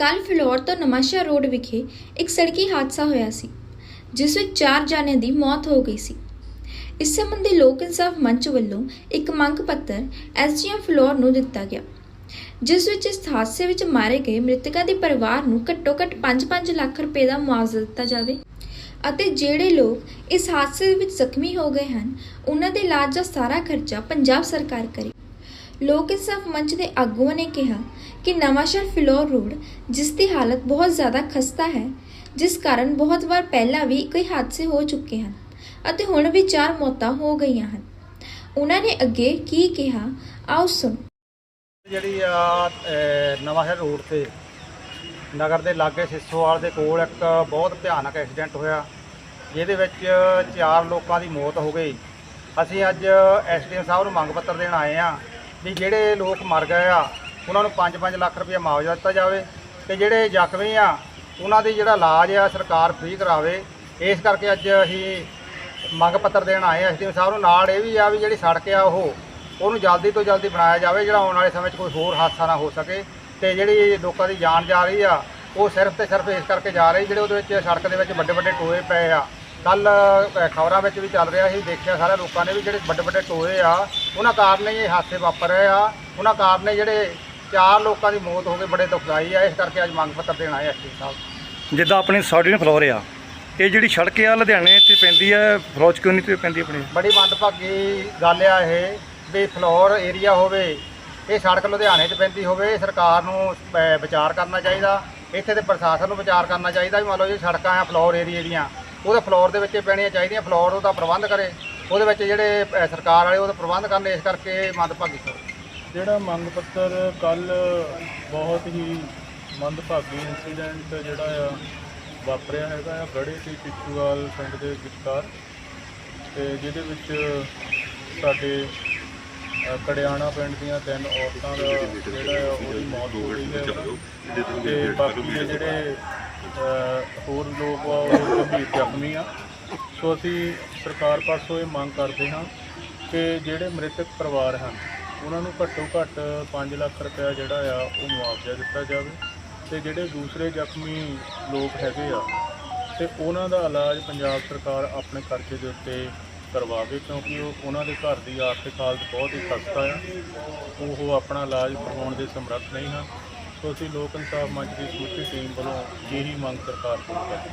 ਕੱਲ ਫਿਲੌਰ ਤੋਂ ਨਮਾਸ਼ਾ ਰੋਡ ਵਿਖੇ ਇੱਕ ਸੜਕੀ ਹਾਦਸਾ ਹੋਇਆ ਸੀ, ਜਿਸ ਵਿੱਚ ਚਾਰ ਜਾਣਿਆਂ ਦੀ ਮੌਤ ਹੋ ਗਈ ਸੀ। ਇਸ ਸੰਬੰਧੀ ਲੋਕ ਇਨਸਾਫ ਮੰਚ ਵੱਲੋਂ ਇੱਕ ਮੰਗ ਪੱਤਰ ਐਸਜੀਐਮ ਫਿਲੌਰ ਨੂੰ ਦਿੱਤਾ ਗਿਆ, ਜਿਸ ਵਿੱਚ ਇਸ ਹਾਦਸੇ ਵਿੱਚ ਮਾਰੇ ਗਏ ਮ੍ਰਿਤਕਾਂ ਦੇ ਪਰਿਵਾਰ ਨੂੰ ਘੱਟੋ-ਘੱਟ 5-5 ਲੱਖ ਰੁਪਏ ਦਾ ਮੁਆਵਜ਼ਾ ਦਿੱਤਾ ਜਾਵੇ ਅਤੇ ਜਿਹੜੇ ਲੋਕ ਇਸ ਹਾਦਸੇ ਦੇ ਵਿੱਚ ਜ਼ਖਮੀ ਹੋ ਗਏ ਹਨ, ਉਹਨਾਂ ਦੇ ਇਲਾਜ ਦਾ ਸਾਰਾ ਖਰਚਾ ਪੰਜਾਬ ਸਰਕਾਰ ਕਰੇ। ਲੋਕ ਇਨਸਾਫ ਮੰਚ ਦੇ ਆਗੂਆਂ ਨੇ ਕਿਹਾ ਕਿ ਨਵਾਂਸ਼ਹਿਰ ਫਿਲੌਰ ਰੋਡ, ਜਿਸ ਦੀ ਹਾਲਤ ਬਹੁਤ ਜ਼ਿਆਦਾ ਖਸਤਾ ਹੈ, ਜਿਸ ਕਾਰਨ ਬਹੁਤ ਵਾਰ ਪਹਿਲਾਂ ਵੀ ਕਈ ਹਾਦਸੇ ਹੋ ਚੁੱਕੇ ਹਨ ਅਤੇ ਹੁਣ ਵੀ ਚਾਰ ਮੌਤਾਂ ਹੋ ਗਈਆਂ ਹਨ। ਉਹਨਾਂ ਨੇ ਅੱਗੇ ਕੀ ਕਿਹਾ, ਆਓ ਸੁਣ। ਜਿਹੜੀ ਆ ਨਵਾਂਸ਼ਹਿਰ ਰੋਡ ਤੇ, ਨਗਰ ਦੇ ਲਾਗੇ ਸਿੱਸੋਵਾਲ ਦੇ ਕੋਲ ਇੱਕ ਬਹੁਤ ਭਿਆਨਕ ਐਕਸੀਡੈਂਟ ਹੋਇਆ, ਜਿਹਦੇ ਵਿੱਚ ਚਾਰ ਲੋਕਾਂ ਦੀ ਮੌਤ ਹੋ ਗਈ। ਅਸੀਂ ਅੱਜ ਐਸਡੀਐਮ ਸਾਹਿਬ ਨੂੰ ਮੰਗ ਪੱਤਰ ਦੇਣ ਆਏ ਆ ਵੀ ਜਿਹੜੇ ਲੋਕ ਮਰ ਗਏ ਆ, ਉਹਨਾਂ ਨੂੰ 5-5 ਲੱਖ ਰੁਪਏ ਮੁਆਵਜ਼ਾ ਦਿੱਤਾ ਜਾਵੇ ਤੇ ਜਿਹੜੇ ਜ਼ਖਮੀ ਆ, ਉਹਨਾਂ ਦੀ ਜਿਹੜਾ ਇਲਾਜ ਆ ਸਰਕਾਰ ਫ੍ਰੀ ਕਰਾਵੇ। ਇਸ ਕਰਕੇ ਅੱਜ ਅਸੀਂ ਮੰਗ ਪੱਤਰ ਦੇਣ ਆਏ ਐਸਡੀਐਮ ਸਾਹਿਬ ਨੂੰ। ਨਾਲ ਇਹ ਵੀ ਆ ਵੀ ਜਿਹੜੀ ਸੜਕ ਆ ਉਹ, ਉਹਨੂੰ ਜਲਦੀ ਤੋਂ ਜਲਦੀ ਬਣਾਇਆ ਜਾਵੇ, ਜਿਹੜਾ ਆਉਣ ਵਾਲੇ ਸਮੇਂ 'ਚ ਕੋਈ ਹੋਰ ਹਾਦਸਾ ਨਾ ਹੋ ਸਕੇ। ਤੇ ਜਿਹੜੀ ਲੋਕਾਂ ਦੀ ਜਾਨ ਜਾ ਰਹੀ ਆ, ਉਹ ਸਿਰਫ ਤੇ ਸਿਰਫ ਇਸ ਕਰਕੇ ਜਾ ਰਹੀ, ਜਿਹੜੇ ਉਹਦੇ ਵਿੱਚ ਸੜਕ ਦੇ ਵਿੱਚ ਵੱਡੇ ਵੱਡੇ ਟੋਏ ਪਏ ਆ। ਕੱਲ ਖਬਰਾਂ ਵਿੱਚ ਵੀ ਚੱਲ ਰਿਹਾ ਸੀ ਦੇਖਿਆ ਸਾਰੇ ਲੋਕਾਂ ਨੇ ਵੀ ਜਿਹੜੇ ਵੱਡੇ ਵੱਡੇ ਟੋਏ ਆ ਉਹਨਾਂ ਕਾਰਨ ਹੀ ਇਹ ਹਾਦਸੇ ਵਾਪਰ ਰਹੇ ਆ। ਉਹਨਾਂ ਕਾਰਨ ਹੀ ਜਿਹੜੇ ਚਾਰ ਲੋਕਾਂ ਦੀ ਮੌਤ ਹੋ ਗਈ ਬੜੇ ਦੁਖਦਾਈ ਆ। ਇਸ ਕਰਕੇ ਅੱਜ ਮੰਗ ਪੱਤਰ ਦੇਣ ਆਏ ਐਸਪੀ ਸਾਹਿਬ। ਜਿੱਦਾਂ ਆਪਣੀ ਸਾਡੀ ਫਲੋਰ ਆ ਇਹ ਜਿਹੜੀ ਸੜਕ ਆ ਲੁਧਿਆਣੇ ਤੇ ਪੈਂਦੀ ਹੈ ਫਿਰੋਜ਼ ਕਿਉਂ ਤੇ ਪੈਂਦੀ ਆਪਣੀ? ਬੜੀ ਮੰਦਭਾਗੀ ਗੱਲ ਆ ਇਹ ਵੀ ਫਲੋਰ ਏਰੀਆ ਹੋਵੇ ਇਹ ਸੜਕ ਲੁਧਿਆਣੇ 'ਚ ਪੈਂਦੀ ਹੋਵੇ ਸਰਕਾਰ ਨੂੰ ਵਿਚਾਰ ਕਰਨਾ ਚਾਹੀਦਾ। ਇੱਥੇ ਦੇ ਪ੍ਰਸ਼ਾਸਨ ਨੂੰ ਵਿਚਾਰ ਕਰਨਾ ਚਾਹੀਦਾ ਵੀ ਮੰਨ ਲਓ ਜੇ ਸੜਕਾਂ ਆ ਫਲੋਰ ਏਰੀਏ ਦੀਆਂ ਉਹਦੇ ਫਲੋਰ ਦੇ ਵਿੱਚ ਪੈਣੀਆਂ ਚਾਹੀਦੀਆਂ ਫਲੋਰ ਉਹਦਾ ਪ੍ਰਬੰਧ ਕਰੇ। ਉਹਦੇ ਵਿੱਚ ਜਿਹੜੇ ਸਰਕਾਰ ਵਾਲੇ ਉਹਦਾ ਪ੍ਰਬੰਧ ਕਰਨ, ਇਸ ਕਰਕੇ ਮੰਦਭਾਗੀ ਸਰ। ਜਿਹੜਾ ਮੰਗ ਪੱਤਰ ਕੱਲ ਬਹੁਤ ਹੀ ਮੰਦਭਾਗੀ ਇਨਸੀਡੈਂਟ ਜਿਹੜਾ ਆ ਵਾਪਰਿਆ ਹੈਗਾ ਆ ਗੜੇ ਤੇ ਪਿੱਛੂਵਾਲ ਪਿੰਡ ਦੇ ਵਿਚਕਾਰ। ਤੇ ਜਿਹਦੇ ਵਿੱਚ ਸਾਡੇ ਕੜਿਆਣਾ ਪਿੰਡ ਦੀਆਂ ਤਿੰਨ ਔਰਤਾਂ ਦਾ ਜਿਹੜਾ ਆ ਉਹਦੀ ਮੌਤ ਹੋ ਗਈ ਹੈ ਤੇ ਬਾਕੀ ਦੇ ਜਿਹੜੇ ਅ, ਹੋਰ ਲੋਕ ਆ ਉਹ ਗੰਭੀਰ ਜ਼ਖਮੀ ਆ। ਸੋ ਅਸੀਂ ਸਰਕਾਰ ਪਾਸੋਂ ਇਹ ਮੰਗ ਕਰਦੇ ਹਾਂ ਕਿ ਜਿਹੜੇ ਮ੍ਰਿਤਕ ਪਰਿਵਾਰ ਹਨ ਉਹਨਾਂ ਨੂੰ ਘੱਟੋ ਘੱਟ 5 ਲੱਖ ਰੁਪਇਆ ਜਿਹੜਾ ਆ ਉਹ ਮੁਆਵਜ਼ਾ ਦਿੱਤਾ ਜਾਵੇ। ਤੇ ਜਿਹੜੇ ਦੂਸਰੇ ਜ਼ਖਮੀ ਲੋਕ ਹੈਗੇ ਆ ਤੇ ਉਹਨਾਂ ਦਾ ਇਲਾਜ ਪੰਜਾਬ ਸਰਕਾਰ ਆਪਣੇ ਖਰਚੇ ਦੇ ਉੱਤੇ ਕਰਵਾਵੇ ਕਿਉਂਕਿ ਉਹ ਉਹਨਾਂ ਦੇ ਘਰ ਦੀ ਆਰਥਿਕ ਹਾਲਤ ਬਹੁਤ ਹੀ ਖਸਤਾ ਆ। ਉਹ ਆਪਣਾ ਇਲਾਜ ਕਰਵਾਉਣ ਦੇ ਸਮਰੱਥ ਨਹੀਂ ਹਨ। ਸੋ ਅਸੀਂ ਲੋਕ ਇਨਸਾਫ ਮੰਚ ਦੀ ਸਮੁੱਚੀ ਟੀਮ ਵੱਲੋਂ ਇਹੀ ਮੰਗ ਸਰਕਾਰ ਕੋਲ ਕਰਦੇ